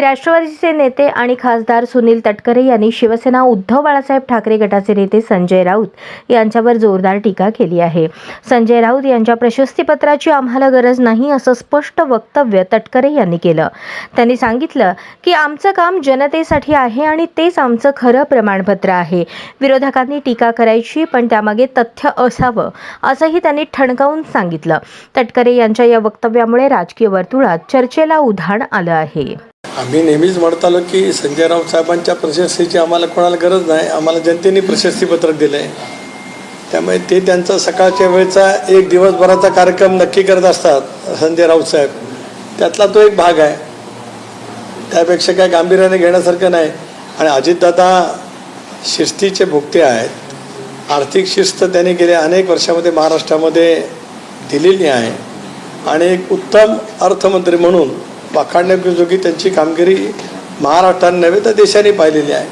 राष्ट्रवादीचे नेते आणि खासदार सुनील तटकरे यांनी शिवसेना उद्धव बाळासाहेब ठाकरे गटाचे नेते संजय राऊत यांच्यावर जोरदार टीका केली आहे. संजय राऊत यांच्या प्रशस्तीपत्राची आम्हाला गरज नाही असं स्पष्ट वक्तव्य तटकरे यांनी केलं. त्यांनी सांगितलं की आमचं काम जनतेसाठी आहे आणि तेच आमचं खरं प्रमाणपत्र आहे. विरोधकांनी टीका करायची पण त्यामागे तथ्य असावं असंही त्यांनी ठणकावून सांगितलं. तटकरे यांच्या या वक्तव्यामुळे राजकीय वर्तुळात चर्चेला उधाण आलं आहे. आम्ही नेहमीच म्हणत आलो की संजय राऊत साहेबांच्या प्रशस्तीची आम्हाला कोणाला गरज नाही आम्हाला जनतेने प्रशस्तीपत्रक दिलं आहे त्यामुळे ते त्यांचा सकाळच्या वेळचा एक दिवसभराचा कार्यक्रम नक्की करत असतात संजय राऊत साहेब. त्यातला तो एक भाग आहे. त्यापेक्षा काय गांभीर्याने घेण्यासारखं नाही. आणि अजितदादा शिस्तीचे भुक्ते आहेत. आर्थिक शिस्त त्यांनी गेल्या अनेक वर्षामध्ये महाराष्ट्रामध्ये दिलेली आहे. आणि एक उत्तम अर्थमंत्री म्हणून वाखाणण्याजोगी त्यांची कामगिरी महाराष्ट्राने नव्हे तर देशाने पाहिलेली आहे.